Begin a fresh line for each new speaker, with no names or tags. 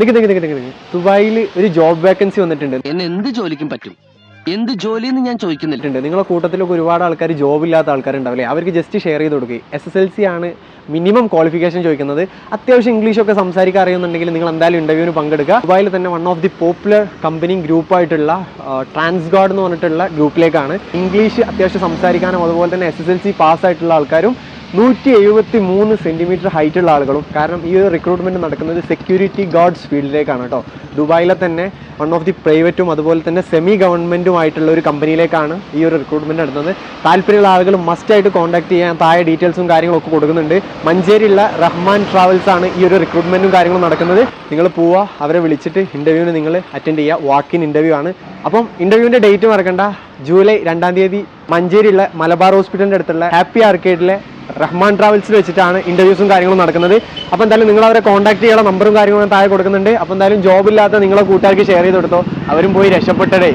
നിക്ക് നിക്ക് നിക്ക് നിക്ക് ദുബായിൽ ഒരു job vacancy വന്നിട്ടുണ്ട്.
എന്നെ എന്ത് ജോലിക്കും പറ്റും? എന്ത് ജോലി എന്ന് ഞാൻ ചോദിക്കുന്നില്ല.
നിങ്ങളുടെ നിങ്ങളെ കൂട്ടത്തിലൊക്കെ ഒരുപാട് ആൾക്കാർ ജോബ് ഇല്ലാത്ത ആൾക്കാരുണ്ടാവില്ലേ? അവർക്ക് ജസ്റ്റ് ഷെയർ ചെയ്ത് കൊടുക്കുക എസ് എസ് എൽ സി ആണ് മിനിമം ക്വാളിഫിക്കേഷൻ ചോദിക്കുന്നത്. അത്യാവശ്യം ഇംഗ്ലീഷൊക്കെ സംസാരിക്കാൻ അറിയുന്നുണ്ടെങ്കിൽ നിങ്ങൾ എന്തായാലും ഇന്റർവ്യൂവിന് പങ്കെടുക്കുക. ദുബായിൽ തന്നെ one of the popular company ഗ്രൂപ്പായിട്ടുള്ള Transguard എന്ന് പറഞ്ഞിട്ടുള്ള ഗ്രൂപ്പിലേക്കാണ് ഇംഗ്ലീഷ് അത്യാവശ്യം സംസാരിക്കാനും അതുപോലെ തന്നെ എസ് എസ് എൽ സി പാസ്സായിട്ടുള്ള ആൾക്കാരും നൂറ്റി എഴുപത്തി മൂന്ന് സെന്റിമീറ്റർ ഹൈറ്റ് ഉള്ള ആളുകളും. കാരണം ഈ ഒരു റിക്രൂട്ട്മെന്റ് നടക്കുന്നത് സെക്യൂരിറ്റി ഗാർഡ്സ് ഫീൽഡിലേക്കാണ് കേട്ടോ. ദുബായിലെ തന്നെ വൺ ഓഫ് ദി പ്രൈവറ്റും അതുപോലെ തന്നെ സെമി ഗവൺമെന്റുമായിട്ടുള്ള ഒരു കമ്പനിയിലേക്കാണ് ഈ ഒരു റിക്രൂട്ട്മെന്റ് നടത്തുന്നത് താല്പര്യമുള്ള ആളുകൾ മസ്റ്റായിട്ട് കോൺടാക്ട് ചെയ്യാൻ താഴെ ഡീറ്റെയിൽസും കാര്യങ്ങളൊക്കെ കൊടുക്കുന്നുണ്ട്. മഞ്ചേരിയുള്ള റഹ്മാൻ ട്രാവൽസ് ആണ് ഈ ഒരു റിക്രൂട്ട്മെന്റും കാര്യങ്ങളും നടക്കുന്നത്. നിങ്ങൾ പോവുക അവരെ വിളിച്ചിട്ട് ഇന്റർവ്യൂവിന് നിങ്ങൾ അറ്റൻഡ് ചെയ്യുക വാക്കിൻ ഇന്റർവ്യൂ ആണ്. അപ്പം ഇന്റർവ്യൂവിന്റെ ഡേറ്റ് മറക്കണ്ട. ജൂലൈ രണ്ടാം തീയതി മഞ്ചേരിയുള്ള മലബാർ ഹോസ്പിറ്റലിന്റെ അടുത്തുള്ള ഹാപ്പി ആർക്കേഡിലെ റഹ്മാൻ ട്രാവൽസിൽ വെച്ചിട്ടാണ് ഇന്റർവ്യൂസും കാര്യങ്ങളും നടക്കുന്നത്. അപ്പോൾ എന്തായാലും നിങ്ങൾ അവരെ കോൺടാക്ട് ചെയ്യാനുള്ള നമ്പറും കാര്യങ്ങളും താഴെ കൊടുക്കുന്നുണ്ട്. അപ്പോൾ എന്തായാലും ജോബില്ലാത്ത നിങ്ങളെ കൂട്ടുകാർക്ക് ഷെയർ ചെയ്ത് കൊടുത്തോ. അവരും പോയി രക്ഷപ്പെട്ടടേ.